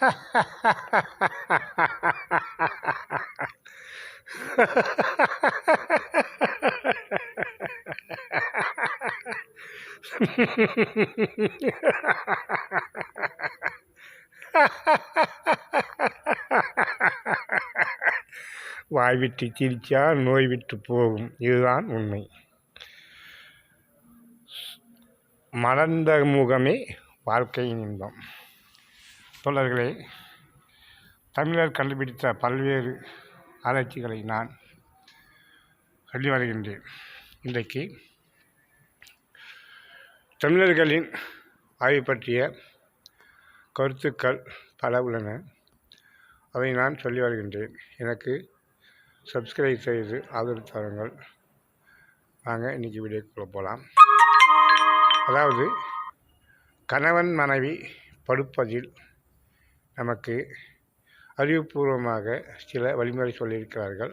வாய் விட்டு சிரிச்சா நோய் விட்டு போகும். இதுதான் உண்மை. மலர்ந்த முகமே வாழ்க்கையின் இன்பம். தோழர்களே தமிழர் கண்டுபிடித்த பல்வேறு ஆராய்ச்சிகளை நான் சொல்லி வருகின்றேன். இன்றைக்கு தமிழர்களின் ஆய்வு பற்றிய கருத்துக்கள் பல உள்ளன. அதை நான் சொல்லி வருகின்றேன். எனக்கு சப்ஸ்கிரைப் செய்து ஆதரவு தாருங்கள். வாங்க இன்றைக்கி வீடியோக்குள்ளே போகலாம் அதாவது கணவன் மனைவி படுப்பதில் நமக்கு அறிவுபூர்வமாக சில வழிமுறை சொல்லியிருக்கிறார்கள்.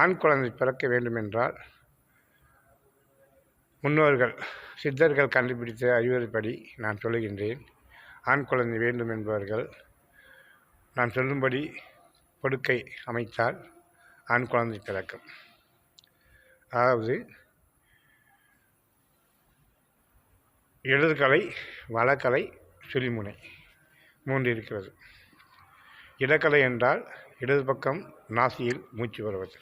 ஆண் குழந்தை பிறக்க வேண்டுமென்றால் முன்னோர்கள் சித்தர்கள் கண்டுபிடித்த அறிவுரைப்படி நான் சொல்லுகின்றேன். ஆண் குழந்தை வேண்டும் என்பவர்கள் நான் சொல்லும்படி படுக்கை அமைத்தால் ஆண் குழந்தை பிறக்கும். அதாவது இடதுகலை வலக்கலை சுழிமுனை. மூண்டிருக்கிறது இடக்கலை என்றால் இடது பக்கம் நாசியில் மூச்சு வருவது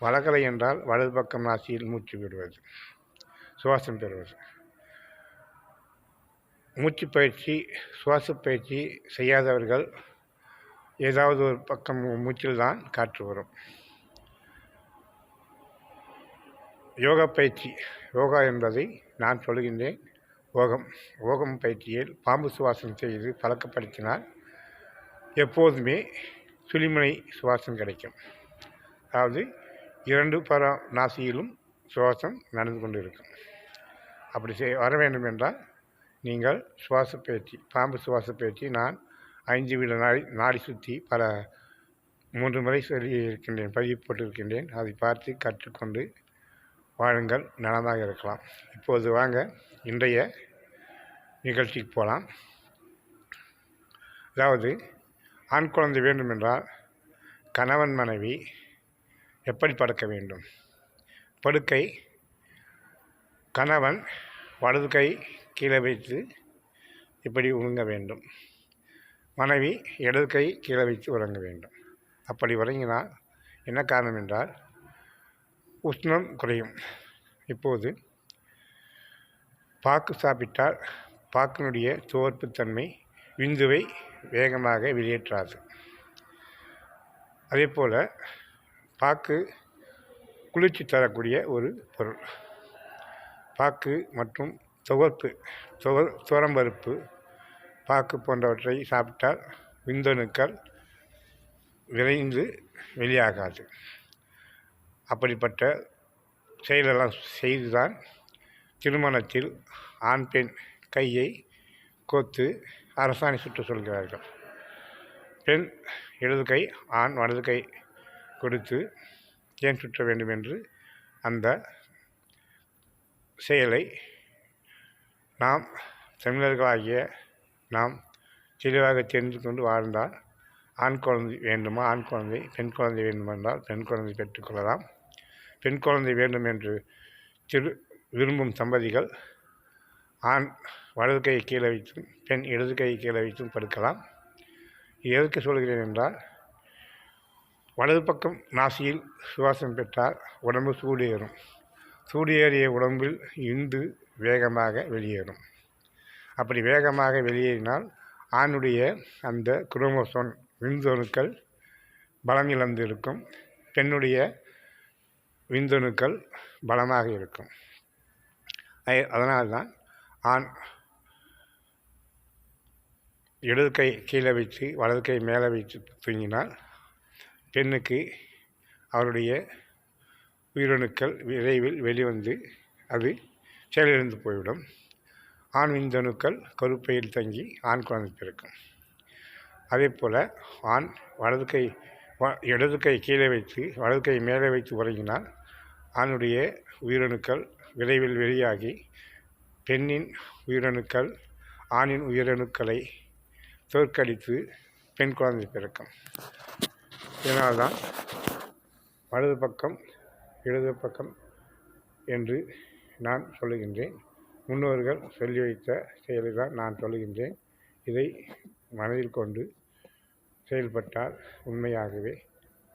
வலக்கலை என்றால் வலது பக்கம் நாசியில் மூச்சு விடுவது. சுவாசம் பெறுவது. மூச்சு பயிற்சி சுவாச பயிற்சி செய்யாதவர்கள் ஏதாவது ஒரு பக்கம் மூச்சில் தான் காற்று வரும். யோகா பயிற்சி யோகா என்பதை நான் சொல்கின்றேன். ஓகம் ஓகம் பயிற்சியில் பாம்பு சுவாசம் செய்து பழக்கப்படுத்தினால் எப்போதுமே சுளிமுனை சுவாசம் கிடைக்கும். அதாவது இரண்டு பர நாசியிலும் சுவாசம் நடந்து கொண்டு இருக்கும் அப்படி செய் வர வேண்டும் என்றால் நீங்கள் சுவாச பயிற்சி பாம்பு சுவாச பயிற்சி நான் ஐந்து வீடு நாடி நாடி சுற்றி பல மூன்று முறை சொல்லி இருக்கின்றேன் பதிவு போட்டிருக்கின்றேன். அதை பார்த்து கற்றுக்கொண்டு வாழுங்கள் நலமாக இருக்கலாம். இப்போது வாங்க இன்றைய நிகழ்ச்சிக்கு போகலாம் அதாவது ஆண் குழந்தை வேண்டுமென்றால் கணவன் மனைவி எப்படி படுக்க வேண்டும்? படுக்கை கணவன் வலது கை கீழே வைத்து இப்படி உறங்க வேண்டும்? மனைவி இடது கை கீழே வைத்து உறங்க வேண்டும். அப்படி உறங்கினால் என்ன காரணம் என்றால் உஷ்ணம் குறையும். இப்போது பாக்கு சாப்பிட்டால் பாக்கினுடைய துவர்ப்புத்தன்மை விந்துவை வேகமாக வெளியேற்றாது. அதே போல் பாக்கு குளிர்ச்சி தரக்கூடிய ஒரு பொருள். பாக்கு மற்றும் துவர்ப்பு துவர் துவரம்பருப்பு பாக்கு போன்றவற்றை சாப்பிட்டால் விந்தணுக்கள் விரைந்து வெளியாகாது. அப்படிப்பட்ட செயலெல்லாம் செய்துதான் திருமணத்தில் ஆண் பெண் கையை கோத்து அரசாணை சுட்டு சொல்கிறார்கள். பெண் இடது கை ஆண் வலது கை கொடுத்து ஏன் சுற்ற வேண்டும் என்று அந்த செயலை நாம் தமிழர்களாகிய நாம் தெளிவாக தெரிந்து கொண்டு வாழ்ந்தால் ஆண் குழந்தை வேண்டுமா ஆண் குழந்தை பெண் குழந்தை வேண்டுமென்றால் பெண் குழந்தை பெற்றுக்கொள்ளலாம் பெண் குழந்தை வேண்டும் என்று திரு விரும்பும் தம்பதிகள் ஆண் வலது கையை கீழே வைத்தும் பெண் இடது கையை கீழே வைத்தும் படுக்கலாம். எதற்கு சொல்கிறேன் என்றால் வலது பக்கம் நாசியில் சுவாசம் பெற்றால் உடம்பு சூடேறும். சூடியேறிய உடம்பில் இந்து வேகமாக வெளியேறும். அப்படி வேகமாக வெளியேறினால் ஆணுடைய அந்த குரோமோசோன் விந்தணுக்கள் பலம் இழந்து இருக்கும் பெண்ணுடைய விந்தணுக்கள் பலமாக இருக்கும். அதனால்தான் ஆண் இடது கை கீழே வைத்து வலது கை மேலே வைத்து தூங்கினால் பெண்ணுக்கு அவருடைய உயிரணுக்கள் விரைவில் வெளிவந்து அது செயலிழந்து போய்விடும். ஆண் விந்தணுக்கள் கருப்பையில் தங்கி ஆண் குழந்தை பிறக்கும். அதே போல் ஆண் வலது கை இடது கை கீழே வைத்து வலது கை மேலே வைத்து உறங்கினால் ஆணுடைய உயிரணுக்கள் விரைவில் வெளியாகி பெண்ணின் உயிரணுக்கள் ஆணின் உயிரணுக்களை தோற்கடித்து பெண் குழந்தை பிறக்கும். இதனால்தான் வலது பக்கம் இடது பக்கம் என்று நான் சொல்லுகின்றேன். முன்னோர்கள் சொல்லி வைத்த செயலை தான் நான் சொல்லுகின்றேன். இதை மனதில் கொண்டு செயல்பட்டால் உண்மையாகவே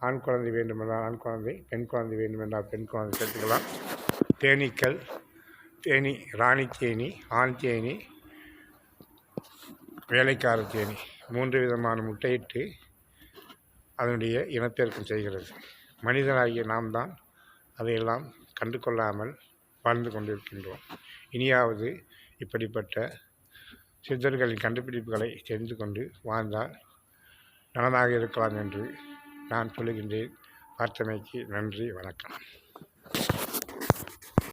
ஆண் குழந்தை வேண்டுமென்றால் ஆண் குழந்தை பெண் குழந்தை வேண்டுமென்றால் பெண் குழந்தை சேர்த்துக்கலாம் தேனீக்கள் தேனி ராணி தேனி ஆண் தேனி வேலைக்கார தேனி மூன்று விதமான முட்டையிட்டு அதனுடைய இனப்பெருக்கம் செய்கிறது. மனிதனாகிய நாம் தான் அதையெல்லாம் கண்டு கொள்ளாமல் வாழ்ந்து கொண்டிருக்கின்றோம். இனியாவது இப்படிப்பட்ட சித்தர்களின் கண்டுபிடிப்புகளை தெரிந்து கொண்டு வாழ்ந்தால் நலனாக இருக்கலாம் என்று நான் சொல்லுகின்றேன். பார்த்தமைக்கு நன்றி வணக்கம்.